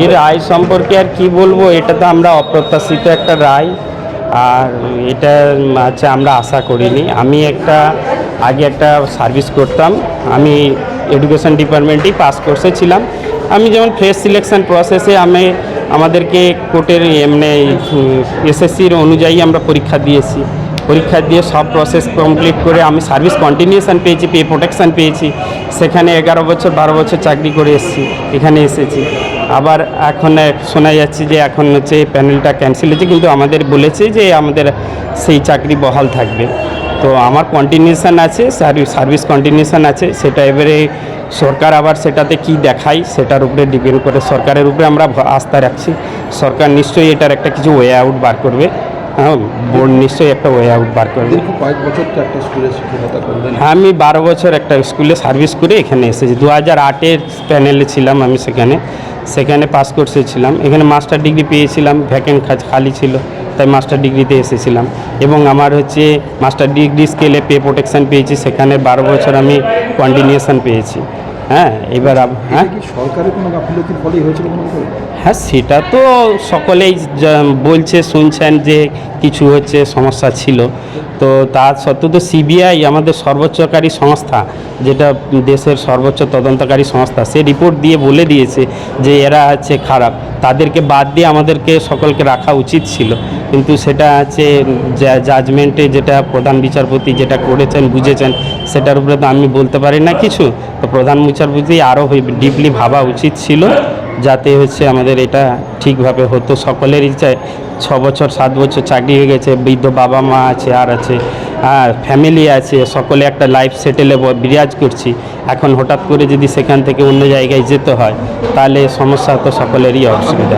এই রায় সম্পর্কে আর কি বলব, এটা তো আমরা অপ্রত্যাশিত একটা রায়, আর এটা আছে আমরা আশা করিনি। আমি একটা, আগে একটা সার্ভিস করতাম, আমি এডুকেশন ডিপার্টমেন্টেই পাস কোর্সে ছিলাম। আমি যেমন ফ্রেশ সিলেকশন প্রসেসে আমি আমাদেরকে কোর্টের এমনি এসএসসির অনুযায়ী আমরা পরীক্ষা দিয়েছি। পরীক্ষা দিয়ে সব প্রসেস কমপ্লিট করে আমি সার্ভিস কন্টিনিউশন পেয়েছি পে প্রোটেকশন পেয়েছি। সেখানে এগারো বছর, বারো বছর চাকরি করে এসেছি, এখানে এসেছি। আবার এখন শোনা যাচ্ছে যে এখন হচ্ছে প্যানেলটা ক্যান্সেল হয়েছে, কিন্তু আমাদের বলেছে যে আমাদের সেই চাকরি বহাল থাকবে। তো আমার কন্টিনিউশান আছে সার্ভিস কন্টিনিউশান আছে, সেটা এবারে সরকার আবার সেটাতে কি দেখায়, সেটার উপরে ডিপেন্ড করে সরকারের উপরে আমরা আস্থা রাখছি। সরকার নিশ্চয়ই এটার একটা কিছু ওয়ে আউট বার করবে। হ্যাঁ বোর্ড নিশ্চয়ই একটা ওয়ে আউট বার করবে কয়েক বছর তো একটা স্কুলে শিক্ষকতা করলেন। হ্যাঁ আমি বারো বছর একটা স্কুলে সার্ভিস করে এখানে এসেছি। দু হাজার আটের প্যানেলে ছিলাম আমি সেখানে। সেখানে পাস কোর্সে ছিলাম। এখানে মাস্টার ডিগ্রি পেয়েছিলাম ভ্যাকেন্ট খালি ছিল তাই মাস্টার ডিগ্রিতে এসেছিলাম। এবং আমার হচ্ছে মাস্টার ডিগ্রি স্কেলে পে প্রোটেকশন পেয়েছি। সেখানে বারো বছর আমি কন্টিনিউশন পেয়েছি। হ্যাঁ এবার হ্যাঁ? সরকারের কোনো গাফিলতির ফলেই হয়েছিল হ্যাঁ সেটা তো সকলেই বলছে শুনছেন যে কিছু হচ্ছে সমস্যা ছিল। তো তার সত্ত্বেও তো সিবিআই আমাদের সর্বোচ্চকারী সংস্থা যেটা দেশের সর্বোচ্চ তদন্তকারী সংস্থা সে রিপোর্ট দিয়ে বলে দিয়েছে যে এরা হচ্ছে খারাপ। তাদেরকে বাদ দিয়ে আমাদেরকে সকলকে রাখা উচিত ছিল। কিন্তু সেটা আছে জাজমেন্টে যেটা প্রধান বিচারপতি যেটা করেছেন, বুঝেছেন, সেটার উপরে তো আমি বলতে পারি না কিছু। তো প্রধান বিচারপতি আরও ডিপলি ভাবা উচিত ছিল। যাতে হচ্ছে আমাদের এটা ঠিকভাবে হতো। সকলেরই চাই ছ বছর সাত বছর চাকরি হয়ে গেছে বৃদ্ধ বাবা মা আছে আর আছে আর ফ্যামিলি আছে সকলে একটা লাইফ সেটেলে বিরাজ করছি। এখন হঠাৎ করে যদি সেখান থেকে অন্য জায়গায় যেতে হয় তাহলে সমস্যা তো সকলেরই অসুবিধা।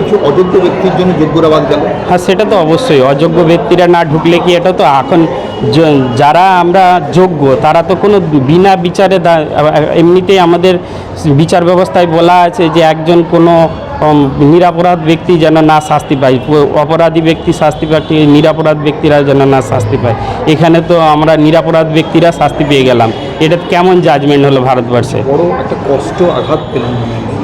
কিছু অযোগ্য ব্যক্তির জন্য যোগ্যরা বাদ গেল? হ্যাঁ সেটা তো অবশ্যই। অযোগ্য ব্যক্তিরা না ঢুকলে কি এটা তো এখন যারা আমরা যোগ্য তারা তো কোনো বিনা বিচারে দা- এমনিতেই আমাদের বিচার ব্যবস্থায় বলা আছে যে একজন কোনো নিরাপরাধ ব্যক্তি যেন না শাস্তি পায়। অপরাধী ব্যক্তি শাস্তি পায় নিরাপরাধ ব্যক্তিরা যেন না শাস্তি পায়। এখানে তো আমরা নিরাপরাধ ব্যক্তিরা শাস্তি পেয়ে গেলাম। এটা কেমন জাজমেন্ট হলো ভারতবর্ষে? একটা কষ্ট আঘাত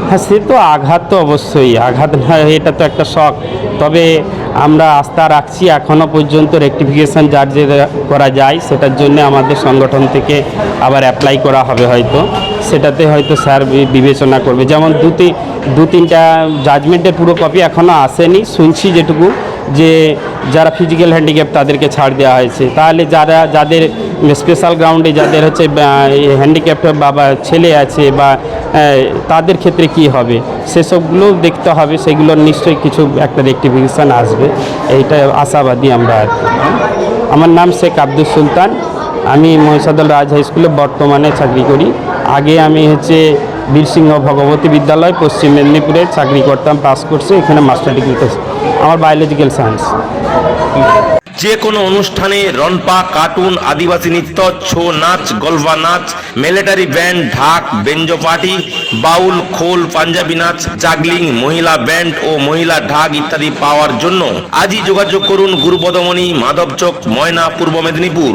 হ্যাঁ সে তো আঘাত তো অবশ্যই। আঘাত না এটা তো একটা শখ। তবে আমরা আস্থা রাখছি এখনও পর্যন্ত রেক্টিফিকেশান যার যে করা যায়, সেটার জন্য আমাদের সংগঠন থেকে আবার অ্যাপ্লাই করা হবে হয়তো। সেটাতে হয়তো স্যার বিবেচনা করবে। যেমন দু তিন দু তিনটা জাজমেন্টের পুরো কপি এখনও আসেনি। শুনছি যেটুকু। যে যারা ফিজিক্যাল হ্যান্ডিক্যাপ তাদেরকে ছাড় দেওয়া হয়েছে। তাহলে যারা, যাদের স্পেশাল গ্রাউন্ডে যাদের হচ্ছে হ্যান্ডিক্যাপ বাবা, ছেলে আছে বা তাদের ক্ষেত্রে কি হবে? সেসবগুলো দেখতে হবে, সেগুলোর নিশ্চয়ই কিছু একটা রেক্টিফিকেশান আসবে। এইটা আশাবাদী আমরা আর। আমার নাম শেখ আব্দুল সুলতান। আমি মহিষাদল রাজ হাই স্কুলে বর্তমানে চাকরি করি। আগে আমি হচ্ছে বীরসিংহ ভগবতী বিদ্যালয়, পশ্চিম মেদিনীপুরে চাকরি করতাম পাস করছে, এখানে মাস্টার ডিগ্রি ডিগ্রিতে আমার বায়োলজিক্যাল সায়েন্স যে কোনো অনুষ্ঠানে রনপা কার্টুন আদিবাসী নৃত্য, ছৌ নাচ গলফা নাচ মিলিটারি ব্যান্ড ঢাক, বেঞ্জো পার্টি, বাউল, খোল, পাঞ্জাবি নাচ জাগলিং মহিলা ব্যান্ড ও মহিলা ঢাক ইত্যাদি পাওয়ার জন্য আজই যোগাযোগ করুন গুরুপদমণি, মাধবচক, ময়না, পূর্ব মেদিনীপুর।